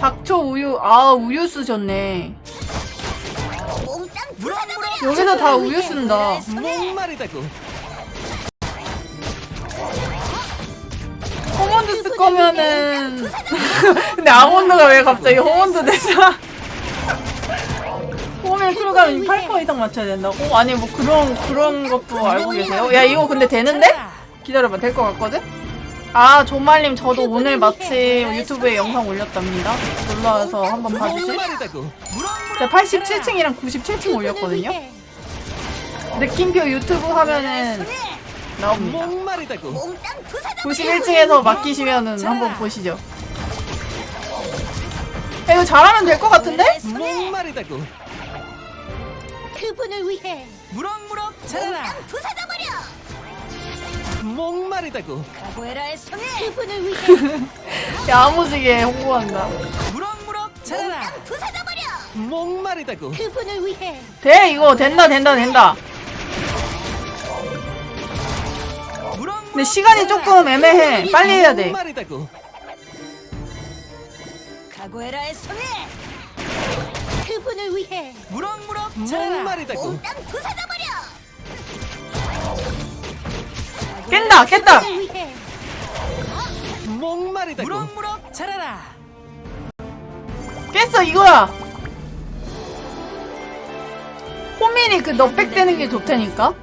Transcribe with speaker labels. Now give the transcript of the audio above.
Speaker 1: 닥쳐 우유 아 우유 쓰셨네
Speaker 2: 몽땅 부숴버려.
Speaker 1: 여기서 다 우유 쓴다
Speaker 3: 목마르다고
Speaker 1: 호몬드 쓸 거면은 근데 아몬드가 왜 갑자기 호몬드 되죠? 호밀 쿨감 8% 이상 맞춰야 된다고? 아니 뭐 그런 그런 것도 알고 계세요? 야 이거 근데 되는데? 기다려봐 될 것 같거든? 아 조말님 저도 오늘 마침 유튜브에 영상 올렸답니다 놀러와서 한번 봐주실? 제가 87층이랑 97층 올렸거든요? 느낌표 유튜브 하면은 나옵니다
Speaker 3: 목마르다고
Speaker 2: 몽땅 부숴버려.
Speaker 1: 91층에서 맡기시면은 한번 보시죠. 야, 이거 잘하면 될 것 같은데?
Speaker 2: 그분을 위해
Speaker 3: 무럭 목마르다고
Speaker 2: 카구에라의 손에 그분을 위해
Speaker 1: 야무지게 홍보한다.
Speaker 3: 무럭무럭 자라라
Speaker 2: 몽땅 부숴버려.
Speaker 3: 목마르다고
Speaker 2: 그분을 위해
Speaker 1: 돼, 이거 된다, 된다, 된다.
Speaker 3: 무럭무럭
Speaker 1: 근데 시간이 조금 애매해. 빨리 해야 돼.
Speaker 3: 목마르다고
Speaker 2: 카구에라의 손에 그분을 위해
Speaker 3: 무럭무럭 목마르다고
Speaker 2: 몽땅 부숴버려.
Speaker 1: 깬다, 깼다.
Speaker 3: 무럭무럭 자라라
Speaker 1: 깼어, 이거야. 호민이 그 너백 되는 게 좋다니까?